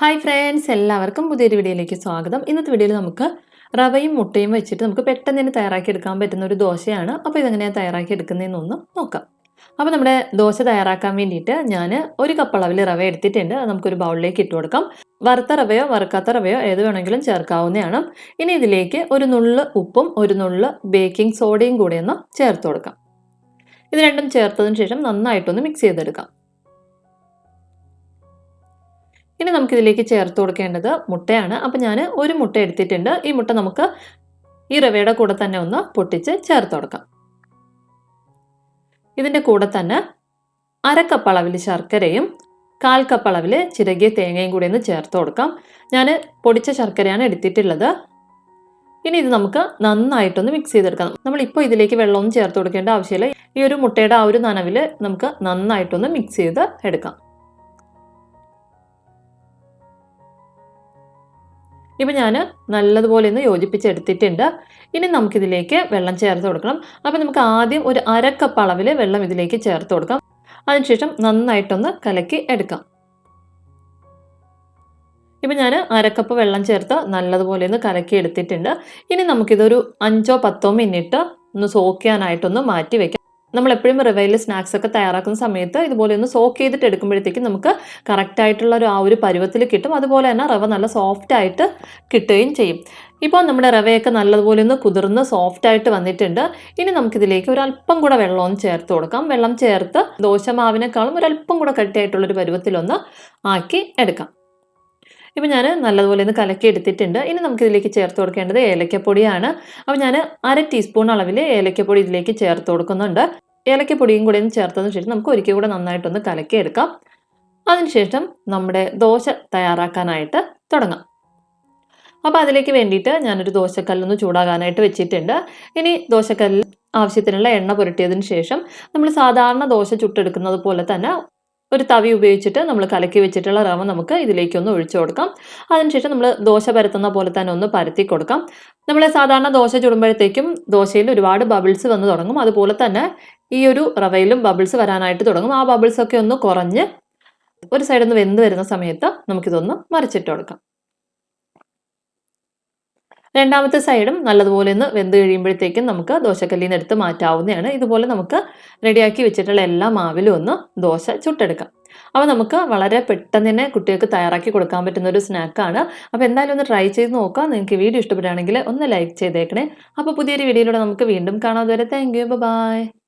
Hi friends എല്ലാവർക്കും പുതിയൊരു വീഡിയോയിലേക്ക് സ്വാഗതം. ഇന്നത്തെ വീഡിയോയിൽ നമുക്ക് റവയും മുട്ടയും വെച്ചിട്ട് നമുക്ക് പെട്ടെന്ന് തന്നെ തയ്യാറാക്കി എടുക്കാൻ പറ്റുന്ന ഒരു ദോശയാണ്. അപ്പോൾ ഇതെങ്ങനെയാണ് തയ്യാറാക്കി എടുക്കുന്നതെന്നൊന്ന് നോക്കാം. അപ്പോൾ നമ്മുടെ ദോശ തയ്യാറാക്കാൻ വേണ്ടിയിട്ട് ഞാൻ ഒരു കപ്പ് അളവിൽ റവ എടുത്തിട്ടുണ്ട്. അത് നമുക്കൊരു ബൗളിലേക്ക് ഇട്ട് കൊടുക്കാം. വറുത്ത റവയോ വറുക്കാത്ത റവയോ ഏത് വേണമെങ്കിലും ചേർക്കാവുന്നതാണ്. ഇനി ഇതിലേക്ക് ഒരു നുള്ള് ഉപ്പും ഒരു നുള്ള് ബേക്കിംഗ് സോഡയും കൂടി ഒന്ന് ചേർത്ത് കൊടുക്കാം. ഇത് രണ്ടും ചേർത്തതിന് ശേഷം നന്നായിട്ടൊന്ന് മിക്സ് ചെയ്തെടുക്കാം. ഇനി നമുക്കിതിലേക്ക് ചേർത്ത് കൊടുക്കേണ്ടത് മുട്ടയാണ്. അപ്പം ഞാൻ ഒരു മുട്ട എടുത്തിട്ടുണ്ട്. ഈ മുട്ട നമുക്ക് ഈ റവയുടെ കൂടെ തന്നെ ഒന്ന് പൊട്ടിച്ച് ചേർത്ത് കൊടുക്കാം. ഇതിന്റെ കൂടെ തന്നെ അരക്കപ്പ് അളവിൽ ശർക്കരയും കാൽ കപ്പ് അളവിൽ ചിരകിയ തേങ്ങയും കൂടി ഒന്ന് ചേർത്ത് കൊടുക്കാം. ഞാൻ പൊടിച്ച ശർക്കരയാണ് എടുത്തിട്ടുള്ളത്. ഇനി ഇത് നമുക്ക് നന്നായിട്ടൊന്ന് മിക്സ് ചെയ്തെടുക്കാം നമ്മളിപ്പോൾ ഇതിലേക്ക് വെള്ളമൊന്നും ചേർത്ത് കൊടുക്കേണ്ട ആവശ്യമില്ല. ഈ ഒരു മുട്ടയുടെ ആ ഒരു നനവിൽ നമുക്ക് നന്നായിട്ടൊന്ന് മിക്സ് ചെയ്ത് എടുക്കാം. ഇപ്പം ഞാൻ നല്ലതുപോലെ ഒന്ന് യോജിപ്പിച്ചെടുത്തിട്ടുണ്ട്. ഇനി നമുക്കിതിലേക്ക് വെള്ളം ചേർത്ത് കൊടുക്കണം. അപ്പോൾ നമുക്ക് ആദ്യം ഒരു അരക്കപ്പ് അളവിൽ വെള്ളം ഇതിലേക്ക് ചേർത്ത് കൊടുക്കാം. അതിനുശേഷം നന്നായിട്ടൊന്ന് കലക്കി എടുക്കാം. ഇപ്പം ഞാൻ അരക്കപ്പ് വെള്ളം ചേർത്ത് നല്ലതുപോലെ ഒന്ന് കലക്കി എടുത്തിട്ടുണ്ട്. ഇനി നമുക്കിതൊരു അഞ്ചോ പത്തോ മിനിറ്റ് ഒന്ന് സോക്ക് ചെയ്യാനായിട്ടൊന്ന് മാറ്റി വെക്കാം. നമ്മൾ എപ്പോഴും റിവൈൽ സ്നാക്സ് ഒക്കെ തയ്യാറാക്കുന്ന സമയത്ത് ഇതുപോലെ ഒന്ന് സോക്ക് ചെയ്തിട്ട് എടുക്കുമ്പോഴത്തേക്കും നമുക്ക് കറക്റ്റ് ആയിട്ടുള്ള ഒരു ആ ഒരു പരുവത്തിൽ കിട്ടും. അതുപോലെ തന്നെ റവ നല്ല സോഫ്റ്റ് ആയിട്ട് കിട്ടുകയും ചെയ്യും. ഇപ്പോൾ നമ്മുടെ റവയൊക്കെ നല്ലതുപോലെ ഒന്ന് കുതിർന്ന് സോഫ്റ്റ് ആയിട്ട് വന്നിട്ടുണ്ട്. ഇനി നമുക്കിതിലേക്ക് ഒരല്പം കൂടെ വെള്ളവും ചേർത്ത് കൊടുക്കാം. വെള്ളം ചേർത്ത് ദോശമാവിനേക്കാളും ഒരു അല്പം കൂടെ കട്ടിയായിട്ടുള്ളൊരു പരുവത്തിലൊന്ന് ആക്കി എടുക്കാം. ഇപ്പം ഞാൻ നല്ലതുപോലെ ഒന്ന് കലക്കി എടുത്തിട്ടുണ്ട്. ഇനി നമുക്ക് ഇതിലേക്ക് ചേർത്ത് കൊടുക്കേണ്ടത് ഏലക്കപ്പൊടിയാണ്. അപ്പോൾ ഞാൻ അര ടീസ്പൂൺ അളവിൽ ഏലക്കപ്പൊടി ഇതിലേക്ക് ചേർത്ത് കൊടുക്കുന്നുണ്ട്. ഏലക്കപ്പൊടിയും കൂടി ഒന്ന് ചേർത്തതിന് ശേഷം നമുക്ക് ഒരിക്കൽ കൂടെ നന്നായിട്ടൊന്ന് കലക്കി എടുക്കാം. അതിനുശേഷം നമ്മുടെ ദോശ തയ്യാറാക്കാനായിട്ട് തുടങ്ങാം. അപ്പോൾ അതിലേക്ക് വേണ്ടിയിട്ട് ഞാനൊരു ദോശക്കല്ലൊന്ന് ചൂടാകാനായിട്ട് വെച്ചിട്ടുണ്ട്. ഇനി ദോശക്കല്ലിൽ ആവശ്യത്തിനുള്ള എണ്ണ പുരട്ടിയതിന് ശേഷം നമ്മൾ സാധാരണ ദോശ ചുട്ടെടുക്കുന്നത് പോലെ തന്നെ ഒരു തവി ഉപയോഗിച്ചിട്ട് നമ്മൾ കലക്കി വെച്ചിട്ടുള്ള റവ നമുക്ക് ഇതിലേക്കൊന്ന് ഒഴിച്ചു കൊടുക്കാം. അതിനുശേഷം നമ്മൾ ദോശ പരത്തുന്ന പോലെ തന്നെ ഒന്ന് പരത്തി കൊടുക്കാം. നമ്മൾ സാധാരണ ദോശ ചുടുമ്പോഴത്തേക്കും ദോശയിൽ ഒരുപാട് ബബിൾസ് വന്ന് തുടങ്ങും. അതുപോലെ തന്നെ ഈ ഒരു റവയിലും ബബിൾസ് വരാനായിട്ട് തുടങ്ങും. ആ ബബിൾസൊക്കെ ഒന്ന് കുറഞ്ഞ് ഒരു സൈഡിൽ നിന്ന് വെന്ത് വരുന്ന സമയത്ത് നമുക്കിതൊന്ന് മറിച്ചിട്ട് കൊടുക്കാം. രണ്ടാമത്തെ സൈഡും നല്ലതുപോലെ ഒന്ന് വെന്ത് കഴിയുമ്പോഴത്തേക്കും നമുക്ക് ദോശക്കല്ലിൽ നിന്ന് എടുത്ത് മാറ്റാവുന്നതാണ്. ഇതുപോലെ നമുക്ക് റെഡിയാക്കി വെച്ചിട്ടുള്ള എല്ലാ മാവിലും ഒന്ന് ദോശ ചുട്ടെടുക്കാം. അപ്പോൾ നമുക്ക് വളരെ പെട്ടെന്ന് തന്നെ കുട്ടികൾക്ക് തയ്യാറാക്കി കൊടുക്കാൻ പറ്റുന്ന ഒരു സ്നാക്കാണ്. അപ്പോൾ എന്തായാലും ഒന്ന് ട്രൈ ചെയ്ത് നോക്കാം. നിങ്ങൾക്ക് വീഡിയോ ഇഷ്ടപ്പെടുകയാണെങ്കിൽ ഒന്ന് ലൈക്ക് ചെയ്തേക്കണേ. അപ്പോൾ പുതിയൊരു വീഡിയോയിലൂടെ നമുക്ക് വീണ്ടും കാണാം. അതുവരെ താങ്ക് യു. ബൈ